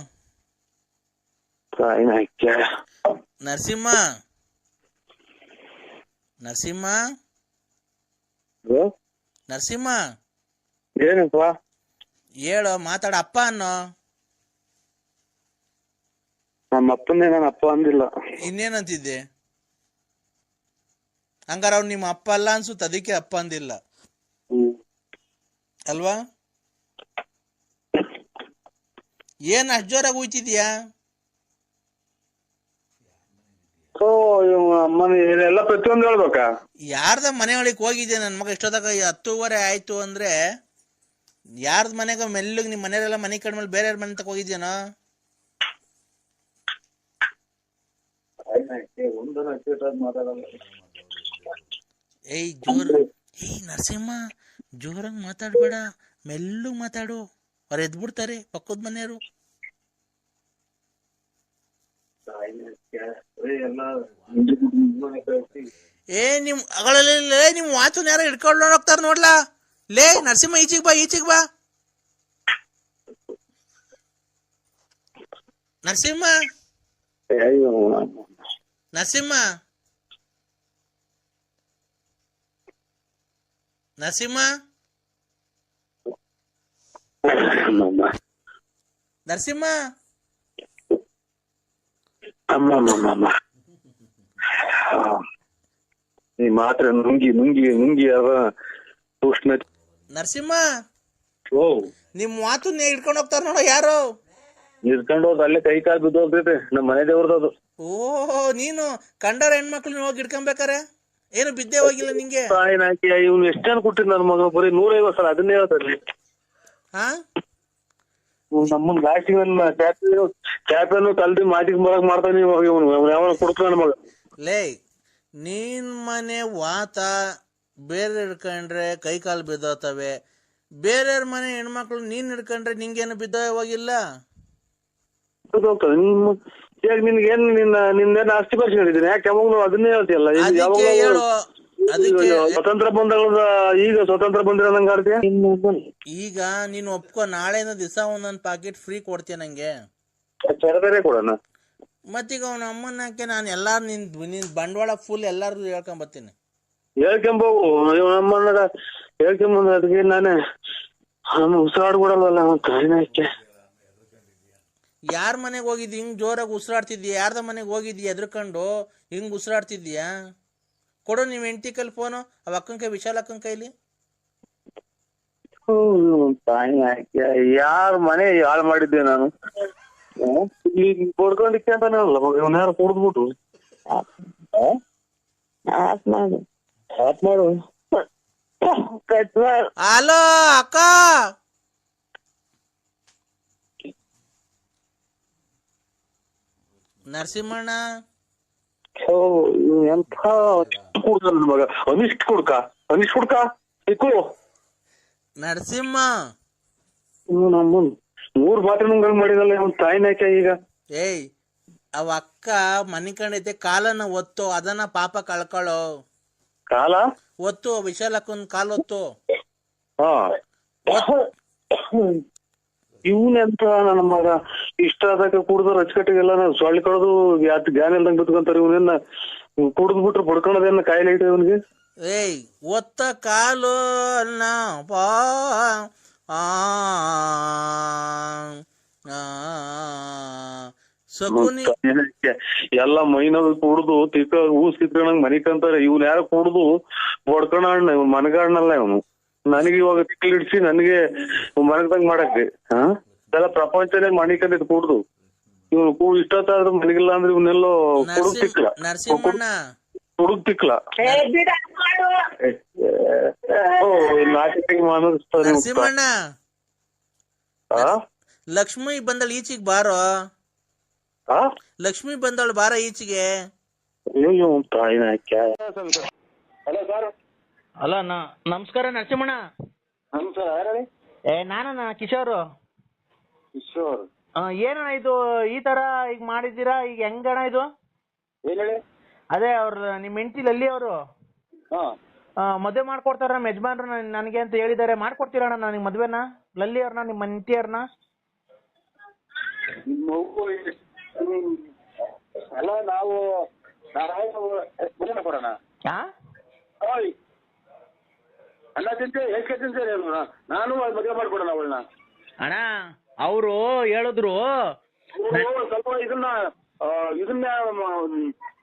Speaker 6: ತಾಯಿನ ಹಾಕ್ಯ
Speaker 1: ನರಸಿಂಹ. ನರಸಿಂಹ. ನರಸಿಂಹ.
Speaker 6: ಏನಪ್ಪ
Speaker 1: ಹೇಳೋ ಮಾತಾಡ ಅಪ್ಪ ಅನ್ನೋ.
Speaker 6: ನಮ್ಮ ನಾನು ಅಪ್ಪ ಅಂದಿಲ್ಲ.
Speaker 1: ಇನ್ನೇನಂತಿದ್ದೆ? ಹಂಗಾರ ಅವ್ನು ನಿಮ್ಮ ಅಪ್ಪ ಅಲ್ಲ ಅನ್ಸುತ್ತೆ ಅದಕ್ಕೆ ಅಪ್ಪ ಅಂದಿಲ್ಲ. ಅಲ್ವಾ? ಏನ್ ಅಷ್ಟ್ ಜೋರಾಗಿ ಹೋಯ್ತಿದ್ಯಾ?
Speaker 6: ಸೊ ಅಮ್ಮನ ಎಲ್ಲ
Speaker 1: ಯಾರ್ದ ಮನೆ ಒಳಗೆ ಹೋಗಿದ್ದೆ ನನ್ನ ಮಗ ಇಷ್ಟೊತ್ತಾಗ ಹತ್ತೂವರೆ ಆಯ್ತು ಅಂದ್ರೆ, ಯಾರ್ದ ಮನೆಗ ಮೆಲ್ಲಗ್ ನಿಮ್ ಮನೆಯವರೆಲ್ಲ ಮನೆ ಕಡ್ಮೇಲೆ ಬೇರೆ ಮನೆ ತಕ ಹೋಗಿದ್ಯಾನೋ? ಏಯ್, ಜೋರ್ ಏಯ್, ನರಸಿಂಹ, ಜೋರಂಗ್ ಮಾತಾಡ್ಬೇಡ. ಮೆಲ್ಲಗ್ ಮಾತಾಡು. ಅವ್ರು ಎದ್ಬಿಡ್ತಾರೆ ಪಕ್ಕದ ಮನೆಯವರು. ಏ ನಿಮ್ ಅಗಳಲ್ಲಿ ಲೇ ನಿಮ್ ವಾಚನ್ ಯಾರ ಹಿಡ್ಕೊಂಡು ಹೋಗ್ತಾರ ನೋಡ್ಲಾ. ಲೇ ನರಸಿಂಹ ಈಚಿಗ್ ಬಾ ಈಚಿಗ್ ಬಾ. ನರಸಿಂಹ.
Speaker 6: ನರಸಿಂಹ.
Speaker 1: ನರಸಿಂಹ. ನರಸಿಂಹ.
Speaker 6: ಅಮ್ಮಮ್ಮ ಅಮ್ಮ ನೀ ಮಾತ್ರ ನುಂಗಿ ನುಂಗಿ ನುಂಗಿ ಅವ
Speaker 1: ನರಸಿಂಹ!
Speaker 6: ಓ.
Speaker 1: ನಿಮ್ ಮಾತು ಹಿಡ್ಕೊಂಡು ಹೋಗ್ತಾರ ನೋಡ ಯಾರು?
Speaker 6: ನಿಲ್ಕೊಂಡು ಹೋದ್ ಅಲ್ಲೇ ಕೈ ಕಾಲು ಬಿದ್ದು ಹೋಗ್ತೈತೆ ನಮ್ಮ ಮನೆ ದೇವ್ರದ್ದು ಅದು.
Speaker 1: ಓ ನೀನು ಕಂಡರ ಹೆಣ್ಮಕ್ಳನ್ನ ಹೋಗಿ ಹಿಡ್ಕೊಂಬೇಕಾರೆ? ಏನು ಬಿದ್ದೆ ಹೋಗಿಲ್ಲ ನಿಂಗೆ?
Speaker 6: ತಾಯಿನ ಹಾಕಿ ಇವ್ನು ಎಷ್ಟು ಜನ ಕೊಟ್ಟಿದ್ ನನ್ನ ಮಗ? ಬರೀ ನೂರೈವತ್ತು ಸಲ ಅದನ್ನೇ ಹೇಳ್ತಾರೆ
Speaker 1: ಹಾ?
Speaker 6: ನಮ್ಮನ್ ಲಾಸ್ಟ್ ನನ್ನ ಕ್ಯಾಪೇನು ಕ್ಯಾಪೇನು ಕಲ್ದಿ ಮಾಟಿಗೆ ಬರಕ್ ಮಾಡ್ತಾನೆ ಇವಾಗ ಇವನು ಯಾವ ಕೊಡ್ತಾನ ಮಗ.
Speaker 1: ಲೇ ನೀನ್ ಮನೆ ವಾತ ಬೇರೆ ಹಿಡ್ಕೊಂಡ್ರೆ ಕೈ ಕಾಲು ಬಿದ್ದೋತವೆ. ಬೇರೆಯವ್ರ ಮನೆ ಹೆಣ್ಮಕ್ಳು ನೀನ್ ಹಿಡ್ಕೊಂಡ್ರೆ ನಿಂಗೇನು ಬಿದ್ದೋ ಹೋಗಿಲ್ಲ
Speaker 6: ಹೋಗ್ತದೆ ನಿಮ್ಮ ಈಗ ನಿನ್ಗೇನ್ ನಿನ್ನ ನಿನ್ನೇನ್ ಆಸ್ತಿ ಬರ್ಸ್ಕೊಂಡಿದ್ದೀನಿ ಯಾಕೆ ಯಾವಾಗ ಅದನ್ನೇ ಹೇಳ್ತಿಯಲ್ಲ?
Speaker 1: ಹೇಳು. ಅದಕ್ಕೆ
Speaker 6: ಸ್ವತಂತ್ರ ಬಂದ ಈಗ ಸ್ವತಂತ್ರ ಬಂದಿರೋ ನಂಗೆ ಆಡ್ತೀಯ?
Speaker 1: ಈಗ ನೀನ್ ಒಪ್ಕೊ ನಾಳೆನ ದಿವಸ ಒಂದೊಂದು ಪಾಕೆಟ್ ಫ್ರೀ ಕೊಡ್ತೀಯ ನಂಗೆ.
Speaker 6: ಬೇರೆ ಕೊಡೋಣ.
Speaker 1: ಮತ್ತೀಗ ಅವನ ಅಮ್ಮನಕ್ಕೆ ನಾನು ಎಲ್ಲಾರು ನಿನ್ ನಿನ್ ಬಂಡವಾಳ ಫುಲ್ ಎಲ್ಲಾರು ಹೇಳ್ಕೊಂಡ್ ಬರ್ತೀನಿ.
Speaker 6: ಇವನ ಅಮ್ಮನ ಹೇಳ್ಕೊಂಬಂದ ಅದಕ್ಕೆ ನಾನೇ ಅವನ್ ತಾಯಿನ
Speaker 1: ಯಾರ ಮನೆಗೆ ಹೋಗಿದ್ದಿ? ಹಿಂಗ್ ಜೋರಾಗಿ ಉಸಿರಾಡ್ತಿದ್ಯಾ ಯಾರ್ದ ಮನೆಗೆ ಹೋಗಿದ್ಯಾ ಎದ್ರಕೊಂಡು ಹಿಂಗ್ ಉಸಿರಾಡ್ತಿದ್ಯಾ ಕೊಡು ನಿಮ್ ಹೆಂಡತಿ ಕೈಲಿ ಫೋನು ಅವ ಅಕ್ಕನ ಕೈ ವಿಶಾಲ್ ಅಕ್ಕನ ಕೈಲಿ?
Speaker 6: ಯಾರ ಮನೆ ಹಾಳು ಮಾಡಿದ್ದೆ ನಾನು? ಬಡ್ಕೊಂಡಿಕ್ಕೆ ಇವನ್ ಯಾರು ಮಾಡು. ಮಾಡು. ಕಟ್ ಮಾಡು.
Speaker 1: ಹಲೋ ಅಕ್ಕ! ನರಸಿಂಹಣ್ಣ?
Speaker 6: ಇವ್ ಎಂಥ ನನ್ ಮಗ. ಅನಿಶ್ ಕುಡ್ಕ. ಅನಿಶ್ ಕುಡ್ಕ? ಇಕ್ಕು
Speaker 1: ನರಸಿಂಹ.
Speaker 6: ಇವ್ನು ನಮ್ಮನ್ ಮೂರ್ ಮಾತ್ರ ನುಂಗಂಗ್ ಮಾಡಿದಲ್ಲ ಇವನ್ ತಾಯಿನ ಹಾಕಿ ಈಗ?
Speaker 1: ಏಯ್ ಅವ ಅಕ್ಕ ಮನೆ ಕಂಡೈತೆ ಕಾಲನ್ನ ಒತ್ತು ಅದನ್ನ ಪಾಪ ಕಳ್ಕೊಳ್ಳೋ
Speaker 6: ಕಾಲ?
Speaker 1: ಒತ್ತು ಕಾಲ ಕಾಲ್ ಒತ್ತು.
Speaker 6: ಹಾ. ಇವನೆಂತ ನನ್ನ ಮಗ ಇಷ್ಟ ಆದಾಗ ಕುಡ್ದು ರಚಕಟ್ಟಿಗೆಲ್ಲ ಸೊಳ್ಳೆ ಕಡ್ದು ಯಾತ್ ಜ್ಞಾನ ಇಲ್ದಂಗ್ ಬಿತ್ಕೊಂತಾರೆ ಇವನ್ನ ಕುಡ್ದು ಬಿಟ್ರು ಬಡ್ಕೊಳೋದೇನ ಕಾಯಿಲೆ ಇಟ್ಟು ಇವನ್ಗೆ
Speaker 1: ಏಯ್ ಒತ್ತ ಕಾಲು ಅನ್ನ ಪಾ ಸಕುನಿ
Speaker 6: ಎಲ್ಲ ಮೈನಾಗ ಕುಡ್ದು ತಿಕ್ಕ ಊಸ್ ಕಿತ್ಕೊಂಡಂಗ್ ಮನಿ ಕಂತಾರೆ ಇವ್ನ ಯಾರು ಕುಡ್ದು ಬಡ್ಕೊಣ ಇವ್ನ ಇವನು ನನಗೆ ಇವಾಗ ತಿಕ್ಲಿಡ್ಸಿ ನನಗೆ ಮನಗದಂಗ್ ಮಾಡಕ್ರಿ ಹಾ ಎಲ್ಲ ಪ್ರಪಂಚನೇ ಮಣಿಕಂದಿದ್ ಕುಡ್ದು. ಇವ್ನು ಕೂ ಇಷ್ಟೊತ್ತಾದ್ರೂ ಮನಗಿಲ್ಲ ಅಂದ್ರೆ ಇವನ್ನೆಲ್ಲೋ ಕುಡ್ದು
Speaker 1: ತಿಕ್ಲ
Speaker 3: ಹುಡುಗ್ ತಿಕ್ಲ
Speaker 1: ಲಕ್ಷ್ಮಿ ಬಂದಳು ಈಚಿಗೆ ಬಾರೋ?
Speaker 3: ಹಾ
Speaker 1: ಲಕ್ಷ್ಮಿ ಬಂದಳು ಬಾರ ಈಚೆಗೆ?
Speaker 3: ಅಯ್ಯೋ ತಾಯಿನ ಹಲೋ ಸರ್.
Speaker 1: ಅಲ್ಲ ನಮಸ್ಕಾರ ನರಸಿಂಹಣ್ಣ.
Speaker 3: ನಮಸ್ಕಾರ ಯಾರು
Speaker 1: ಏ ನಾನಣ್ಣ ಕಿಶೋರ್.
Speaker 3: ಕಿಶೋರ್.
Speaker 1: ಆ, ಏನಣ್ಣ ಇದು ಈ ತರ ಈಗ ಮಾಡಿದ್ದೀರಾ? ಈಗ ಹೆಂಗಣ್ಣ ಇದು?
Speaker 3: ಏನ್ ಹೇಳಿ?
Speaker 1: ಅದೇ ಅವ್ರ ನಿಮ್ ಹೆಂಡತಿ ಲಲ್ಲಿ ಅವರು.
Speaker 3: ಹಾ.
Speaker 1: ಮದುವೆ ಮಾಡ್ಕೊಡ್ತಾರ ನಮ್ಮ ಯಜಮಾನ್ರು ನನ್- ನನಗೆ ಅಂತ ಹೇಳಿದ್ದಾರೆ. ಮಾಡ್ಕೊಡ್ತೀರಣ್ಣ ನನಗೆ ಮದುವೆನ? ಲಲ್ಲಿ ಅವ್ರನ್ನ ನಿಮ್ಮ ಹೆಂಡತಿ ಅವ್ರನ್ನ?
Speaker 3: ನಿಮ್ಮ ಮಗು ಹ್ಮ್. ಅಲ್ಲ ನಾವು ನಾರಾಯಣ ಮದುವೆ ಕೊಡೋಣ
Speaker 1: ಹಾ
Speaker 3: ಅಲ್ಲ ತಿಂತೆ ತಿಂತಾರೆ ನಾನು ಮದುವೆ ಮಾಡ್ಕೊಡೋಣ ಅವಳನ್ನ.
Speaker 1: ಅಣ್ಣ ಅವರು ಹೇಳಿದ್ರು
Speaker 3: ಸ್ವಲ್ಪ ಇದನ್ನ ಆ, ಇದನ್ನ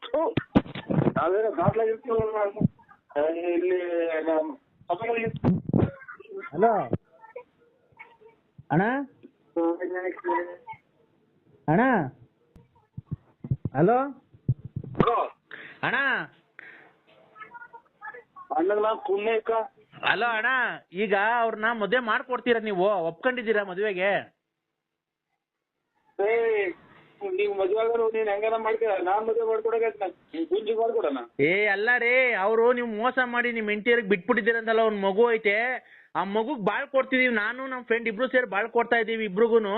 Speaker 3: ಥು, ನಾವೇನೋ ದಾಖಲಾಗಿರ್ತೀವಿ ಇಲ್ಲಿ ನಮ್ಮ
Speaker 1: ಹಲೋ. ಅಣ್ಣ? ಅಣ್ಣ? ಹಲೋ. ಅಣ್ಣ?
Speaker 3: ಅಣ್ಣನ ಪುಣ್ಯಕ್ಕ
Speaker 1: ಹಲೋ ಅಣ್ಣ ಈಗ ಅವ್ರನ್ನ ಮದುವೆ ಮಾಡ್ಕೊಡ್ತೀರ ನೀವು? ಒಪ್ಕೊಂಡಿದ್ದೀರಾ ಮದುವೆಗೆ?
Speaker 3: ಏ ನೀವು ಮದುವೆ ಆಗೋರು ನೀನ್ ಹೆಂಗಾರ ಮಾಡ್ತೀರ? ನಾನ್ ಮದುವೆ ಮಾಡ್ಕೊಡಕ ಗುಂಜಿ ಮಾಡ್ಕೊಡೋಣ.
Speaker 1: ಏ ಅಲ್ಲ ರೀ ಅವರು ನೀವು ಮೋಸ ಮಾಡಿ ನಿಮ್ ಹೆಂಡತಿಯರಿಗೆ ಬಿಟ್ಬಿಟ್ಟಿದ್ದೀರಂತಲ್ಲ ಅವ್ನ ಮಗು ಐತೆ. ಆ ಮಗುಗ್ ಬಾಳ್ ಕೊಡ್ತಿದೀವಿ. ನಾನು ನಮ್ ಫ್ರೆಂಡ್ ಇಬ್ರು ಸೇರಿ ಬಾಳ್ ಕೊಡ್ತಾ ಇದೀವಿ ಇಬ್ರಿಗೂನು.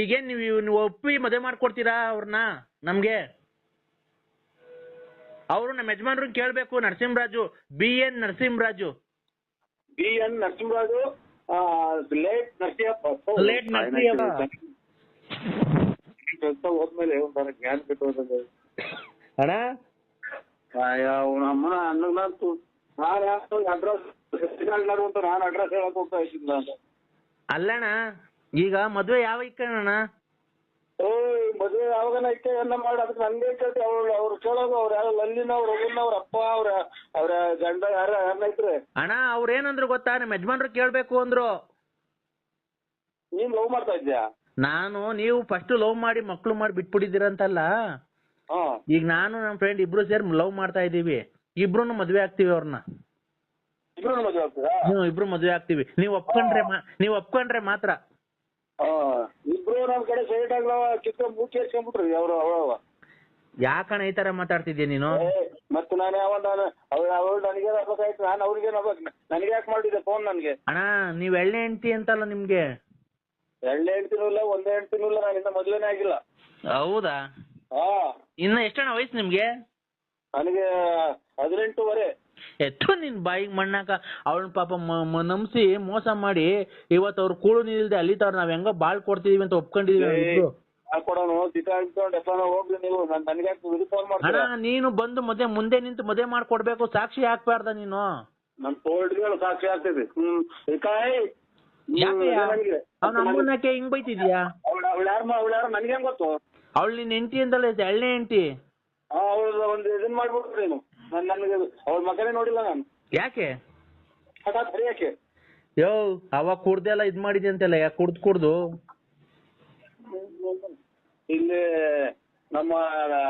Speaker 1: ಈಗೇನ್ ನೀವು ನೀವು ಒಪ್ಪಿ ಮದುವೆ ಮಾಡ್ಕೊಡ್ತೀರಾ ಅವ್ರನ್ನ ನಮ್ಗೆ? ಅವರು ನಮ್ಮ ಯಜಮಾನ್ರನ್ನ ಕೇಳ್ಬೇಕು Narasimharaju B N Narasimharaju.
Speaker 3: B N Narasimharaju late Narasimhappa
Speaker 1: late Narasimhappa.
Speaker 3: ಕೆಲಸ ಹೋದ್ಮೇಲೆ ಒಂಥರ ಜ್ಞಾನ ಬಿಟ್ಟು
Speaker 1: ಅಣ್ಣ?
Speaker 3: ಅಮ್ಮನ ಅನ್ನಂತು ನಾನು ಅಡ್ರೆಸ್ ಅಂತ ನಾನು ಅಡ್ರೆಸ್ ಹೇಳಕ್ ಹೋಗ್ತಾ ಇದ್ದೀನಿ ನಾನು.
Speaker 1: ಅಲ್ಲಣ್ಣ ಈಗ ಮದ್ವೆ ಯಾವ ಇಕ್ಕಣ್ಣ
Speaker 3: ಓಯ್ ಮದುವೆ ಯಾವಾಗನ ಇಕ್ಕೆ ಎಲ್ಲ ಮಾಡಿ. ಅದಕ್ಕೆ ನಂಗೆ ಕೇಳ್ತಿ? ಅವ್ರು ಅವ್ರು ಕೇಳೋದು ಅವ್ರು ಯಾರು ಲಲ್ಲಿನ ಅವ್ರ ಅಪ್ಪ ಅವ್ರ ಅವ್ರ ಗಂಡ ಯಾರ ಯಾರನ್ನೈತ್ರಿ
Speaker 1: ಅಣ್ಣ ಅವ್ರ ಏನಂದ್ರು ಗೊತ್ತಾ? ನಿಮ್ ಯಜಮಾನ್ರು ಕೇಳ್ಬೇಕು ಅಂದ್ರು.
Speaker 3: ನೀನ್ ಲವ್ ಮಾಡ್ತಾ ಇದ್ಯಾ
Speaker 1: ನಾನು ನೀವು ಫಸ್ಟ್ ಲವ್ ಮಾಡಿ ಮಕ್ಳು ಮಾಡಿ ಬಿಟ್ಬಿಟ್ಟಿದ್ದೀರಂತಲ್ಲ?
Speaker 3: ಹಾ.
Speaker 1: ಈಗ ನಾನು ನಮ್ ಫ್ರೆಂಡ್ ಇಬ್ರು ಸೇರಿ ಲವ್ ಮಾಡ್ತಾ ಇದೀವಿ ಇಬ್ರು ಮದ್ವೆ ಆಗ್ತೀವಿ ಅವ್ರನ್ನ
Speaker 3: ಇಬ್ರು ಮದುವೆ ಆಗ್ತೀರಾ?
Speaker 1: ನೀವು ಇಬ್ರು ಮದ್ವೆ ಆಗ್ತೀವಿ. ನೀವು ಒಪ್ಕೊಂಡ್ರೆ ಮಾ- ನೀವು ಒಪ್ಕೊಂಡ್ರೆ ಮಾತ್ರ.
Speaker 3: ಇಬ್ರು ನಮ್ ಕಡೆ ಸೈಡ್ ಆಗ್ಲವ ಕಿತ್ತ ಮೂಚಿ ಹಚ್ಕೊಂಡ್ಬಿಟ್ರಿ ಅವ್ರು ಅವ
Speaker 1: ಯಾಕಣ ಈ ತರ ಮಾತಾಡ್ತಿದ್ಯಾ ನೀನು?
Speaker 3: ಮತ್ತೆ ನಾನು ಯಾವ ನಾನು ಅವ್ರು ಅವ್ರು ನನಗೆ ಆಗ್ಬೇಕಾಯ್ತು ನಾನು ಅವ್ರಿಗೆ ಆಗ್ಬೇಕು ನನಗೆ ಯಾಕೆ ಮಾಡಿದೆ ಫೋನ್ ನನಗೆ?
Speaker 1: ಅಣ್ಣ ನೀವ್ ಎಳ್ಳೆ ಹೆಂಡ್ತಿ ಅಂತಲ್ಲ ನಿಮ್ಗೆ?
Speaker 3: ಎರಡನೇ ಹೆಣ್ತಿನೂ ಇಲ್ಲ ಒಂದೇ ಹೆಣ್ತಿನೂ ಇಲ್ಲ ನಾನು ಇನ್ನ ಮದುವೆನೇ ಆಗಿಲ್ಲ.
Speaker 1: ಹೌದಾ?
Speaker 3: ಹಾ.
Speaker 1: ಇನ್ನ ಎಷ್ಟಣ್ಣ ವಯಸ್ಸು ನಿಮ್ಗೆ?
Speaker 3: ನನಗೆ ಹದಿನೆಂಟೂವರೆ.
Speaker 1: ಎತ್ತು ನಿನ್ ಬಾಯಿಗೆ ಮಣ್ಣಾಕ. ಅವಳನ್ನ ಪಾಪ ನಂಬಿಸಿ ಮೋಸ ಮಾಡಿ ಇವತ್ತು ಅವ್ರು ಕೂಳು ನಿಲ್ದೆ ಅಲ್ಲಿತಾವ್ರ ನಾವ್ ಹೆಂಗೋ ಬಾಳ್ ಕೊಡ್ತಿದೀವಿ ಅಂತ ಒಪ್ಕೊಂಡಿದೀವಿ
Speaker 3: ಇಟ್ಕೊಂಡು ಹೋಗ್ಲಿ ನೀವು. ನನಗೆ
Speaker 1: ಅಣ್ಣ ನೀನು ಬಂದು ಮದ್ವೆ ಮುಂದೆ ನಿಂತು ಮದುವೆ ಮಾಡ್ಕೊಡ್ಬೇಕು ಸಾಕ್ಷಿ ಹಾಕ್ಬಾರ್ದ ನೀನು.
Speaker 3: ನನ್ನ ತೋಳ್ಗಳು ಸಾಕ್ಷಿ ಆಗ್ತದೆ ಹ್ಮ್?
Speaker 1: ಅವ್ನ ಅಮ್ಮನಕ್ಕೆ ಹಿಂಗ್ ಬೈತಿದ್ಯಾ?
Speaker 3: ಅವಳ ಯಾರ ಅವಳ ಯಾರು? ನನಗೆ ಹೆಂಗ್ ಗೊತ್ತು?
Speaker 1: ಅವಳು ನಿನ್ ಹೆಂಡತಿ ಅಂತಲ್ಲ ಎಳ್ಳೆ ಹೆಂಡತಿ.
Speaker 3: ಅವಳ ಒಂದು ಇದನ್ ಮಾಡ್ಬಿಟ್ರಿ ನೀನು. ನನ್ ನನಗೆ ಅವಳ ಮಗನೇ ನೋಡಿಲ್ಲ ನಾನು.
Speaker 1: ಯಾಕೆ?
Speaker 3: ಹಠಾತ್ ಯಾಕೆ
Speaker 1: ಯೋ ಅವಾಗ ಕುಡ್ದೆಲ್ಲ ಇದ್ ಮಾಡಿದೆ ಅಂತೆಲ್ಲ ಯಾಕೆ ಕುಡ್ದು ಕುಡ್ದು?
Speaker 3: ಇಲ್ಲಿ ನಮ್ಮ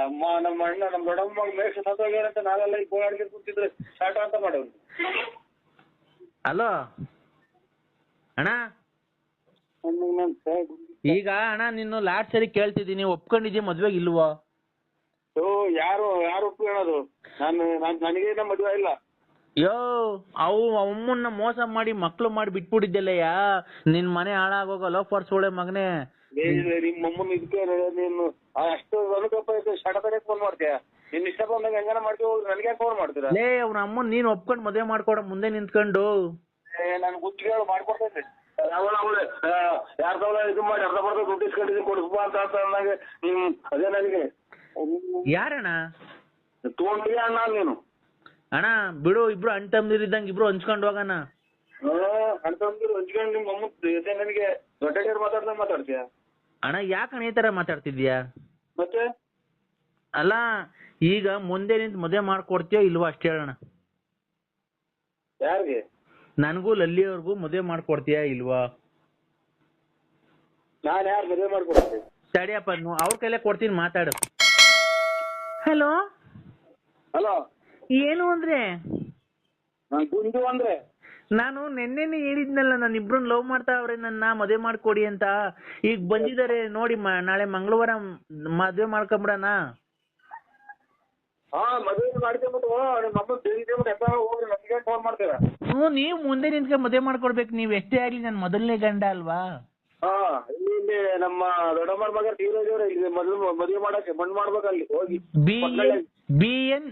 Speaker 3: ಅಮ್ಮ ನಮ್ಮ ಅಣ್ಣ ನಮ್ಮ ದೊಡ್ಡಮ್ಮ ಮೇಷ ಸತ್ತೋಗ್ಯಾರಂತ ನಾವೆಲ್ಲ ಈಗ ಓಡಾಡ್ಕೊಂಡು ಕೂತಿದ್ರೆ ಶಾಟ ಅಂತ ಮಾಡೋರು.
Speaker 1: ಅಲೋ? ಅಣ್ಣ? ಈಗ ಅಣ್ಣ ನಿನ್ನ ಲಾಸ್ಟ್ ಸರಿ ಕೇಳ್ತಿದ್ದೀನಿ ಒಪ್ಕೊಂಡಿದ್ಯಾ ಮದ್ವೆಗೆ ಇಲ್ವೋ?
Speaker 3: ಯಾರು ಯಾರು ಒಪ್ಕೊಳ್ಳೋದು ನಾನು ನಾನ್- ನನಗೇನ ಮದುವೆ ಇಲ್ಲ.
Speaker 1: ಯೋ ಅವು ಅಮ್ಮನ್ನ ಮೋಸ ಮಾಡಿ ಮಕ್ಳು ಮಾಡಿ ಬಿಟ್ಬಿಟ್ಟಿದ್ದೆಲ್ಲಯ್ಯ. ನಿನ್ ಮನೆ ಹಾಳಾಗೋಗ ಲೋಫರ್ ಒಳ್ಳೆ ಮಗನೇ.
Speaker 3: ಏ, ನಿಮ್ಮ ಅಮ್ಮನ ಇದಕ್ಕೆ ನೀನು ಅಷ್ಟು ಅನುಕಂಪ ಐತೆ ಶಟತನೆ ಫೋನ್ ಮಾಡ್ತೀಯ? ನಿನ್ ಇಷ್ಟ ಬಂದಾಗ ಹೆಂಗನ ಮಾಡ್ತೀವಿ ಹೋಗಿ ನನಗೆ ಫೋನ್ ಮಾಡ್ತೀರಾ?
Speaker 1: ಲೇ ಅವ್ನ ಅಮ್ಮನ್ ನೀನ್ ಒಪ್ಕೊಂಡ್ ಮದ್ವೆ ಮಾಡ್ಕೊಡ ಮುಂದೆ ನಿಂತ್ಕೊಂಡು.
Speaker 3: ಏ ನಾನು ಗುತ್ತಿಗೆ ಮಾಡ್ಕೊಡ್ತೇನೆ ಅವಳ ಅವಳೆ ಯಾರ ತವಲ ಇದು ಮಾಡಿ ಅರ್ಧ ಬರ್ಧ ದುಡ್ಡು ಇಸ್ಕೊಂಡಿದ್ದೀನಿ ಕೊಡಿಸ್ಬಾ ಅಂತ ಅಂತ ಅಂದಾಗ ನಿಮ್ ಅದೇ ನನಗೆ.
Speaker 1: ಯಾರಣ್ಣ?
Speaker 3: ಅಣ್ಣ ನೀನು.
Speaker 1: ಅಣ್ಣ ಬಿಡು ಇಬ್ರು ಅಣ್ಣ ತಮ್ಮದಿರಿದ್ದಂಗೆ ಇಬ್ರು ಹಂಚ್ಕೊಂಡು ಹೋಗಣ
Speaker 3: ಅಣ್ತಂದ್ರು ಹಂಚ್ಕೊಂಡು ನಿಮ್ಮ ಅಮ್ಮ ಇದೆ ನನಗೆ ದೊಡ್ಡ ಮಾತಾಡ್ದಂಗೆ ಮಾತಾಡ್ತೀಯ?
Speaker 1: ಅಣ್ಣ ಯಾಕಣ್ಣ ಈ ತರ ಮಾತಾಡ್ತಿದ್ಯಾ
Speaker 3: ಮತ್ತೆ?
Speaker 1: ಅಲ್ಲ ಈಗ ಮುಂದೆ ನಿಂತ ಮದುವೆ ಮಾಡ್ಕೊಡ್ತೀಯೋ ಇಲ್ವಾ ಅಷ್ಟೇ ಹೇಳೋಣ
Speaker 3: ಯಾರಿಗೆ?
Speaker 1: ನನಗೂ ಲಲ್ಲಿಯವ್ರಿಗೂ ಮದುವೆ ಮಾಡ್ಕೊಡ್ತೀಯಾ ಇಲ್ವಾ?
Speaker 3: ನಾನು ಯಾರು ಮದುವೆ ಮಾಡ್ಕೊಡ್ತೀನಿ?
Speaker 1: ತಡಿಯಪ್ಪ ಅವ್ರ ಕೈಲೇ ಕೊಡ್ತೀನಿ ಮಾತಾಡು. ಹಲೋ?
Speaker 3: ಹಲೋ?
Speaker 1: ಏನು ಅಂದ್ರೆ?
Speaker 3: ನಾನ್ ಗುಂಡು ಅಂದ್ರೆ?
Speaker 1: ನಾನು ನಿನ್ನೆನೆ ಹೇಳಿದ್ನಲ್ಲ ನಾನು ಇಬ್ರು ಲವ್ ಮಾಡ್ತಾ ಅವ್ರೆ ನನ್ನ ಮದುವೆ ಮಾಡ್ಕೊಡಿ ಅಂತ. ಈಗ ಬಂದಿದ್ದಾರೆ ನೋಡಿ ಮ- ನಾಳೆ ಮಂಗಳವಾರ ಮದುವೆ ಮಾಡ್ಕೊಂಬಿಡಣ.
Speaker 3: ಹಾ ಮದುವೆ ಮಾಡ್ಕೊಂಬಿಟ್ಟು ನಿಮ್ಮ ಅಮ್ಮ ತಿಳಿದ್ಬಿಟ್ಟು ಎತ್ತ ಹೋಗ್ರಿ ನಮ್ಗೆ ಫೋನ್ ಮಾಡ್ತೇವೆ
Speaker 1: ಹ್ಞೂ ನೀವು ಮುಂದೆ ನಿಂತ್ಕೊಂಡು ಮದುವೆ ಮಾಡ್ಕೊಡ್ಬೇಕು ನೀವು ಎಷ್ಟೇ ಆಗ್ಲಿ ನಾನು ಮೊದಲನೇ ಗಂಡ ಅಲ್ವಾ?
Speaker 3: ಹಾ ಇಲ್ಲಿ ನಮ್ಮ ದೊಡ್ಡಮ್ಮನ ಮಗ ಧೀರಜ್ ಅವ್ರೆ ಇಲ್ಲಿ ಮೊದಲು ಮದುವೆ ಮಾಡಕ್ಕೆ ಮಣ್ಣು ಮಾಡ್ಬೇಕು ಅಲ್ಲಿ
Speaker 1: ಹೋಗಿ ಬಿ ಎನ್